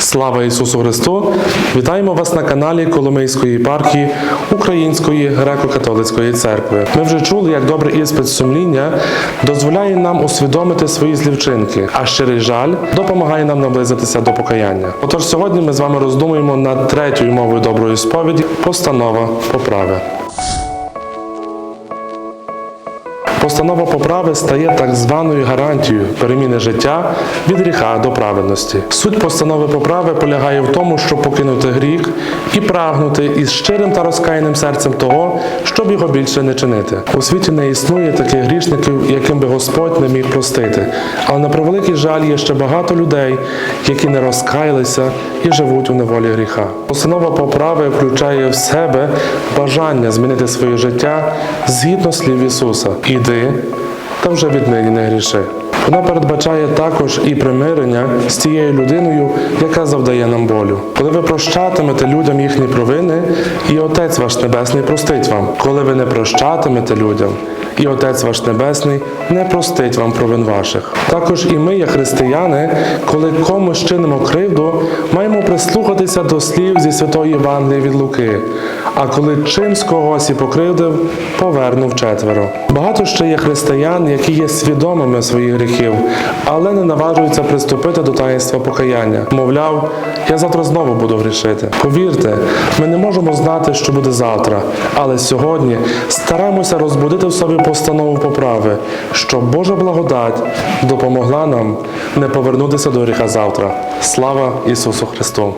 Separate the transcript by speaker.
Speaker 1: Слава Ісусу Христу! Вітаємо вас на каналі Коломийської єпархії Української греко-католицької церкви. Ми вже чули, як добрий іспит сумління дозволяє нам усвідомити свої злівчинки, а щирий жаль допомагає нам наблизитися до покаяння. Отож, сьогодні ми з вами роздумуємо над третьою мовою доброї сповіді постанова поправи. Постанова поправи стає так званою гарантією переміни життя від гріха до праведності. Суть постанови поправи полягає в тому, щоб покинути гріх і прагнути із щирим та розкаяним серцем того, щоб його більше не чинити. У світі не існує таких грішників, яким би Господь не міг простити. Але на превеликий жаль є ще багато людей, які не розкаялися і живуть у неволі гріха. Постанова поправи включає в себе бажання змінити своє життя згідно слів Ісуса. Іди та вже віднині не гріши. Вона передбачає також і примирення з тією людиною, яка завдає нам болю. Коли ви прощатимете людям їхні провини, і Отець ваш Небесний простить вам. Коли ви не прощатимете людям, і Отець ваш Небесний не простить вам провин ваших. Також і ми, як християни, коли комусь чинимо кривду, маємо прислухатися до слів зі святої Євангелії від Луки. А коли чимсь когось і покривдив, повернув четверо. Багато ще є християн, які є свідомими своїх гріхів, але не наважуються приступити до таїнства покаяння. Мовляв, я завтра знову буду грішити. Повірте, ми не можемо знати, що буде завтра, але сьогодні стараємося розбудити в собі постанову поправи, щоб Божа благодать допомогла нам не повернутися до гріха завтра. Слава Ісусу Христу!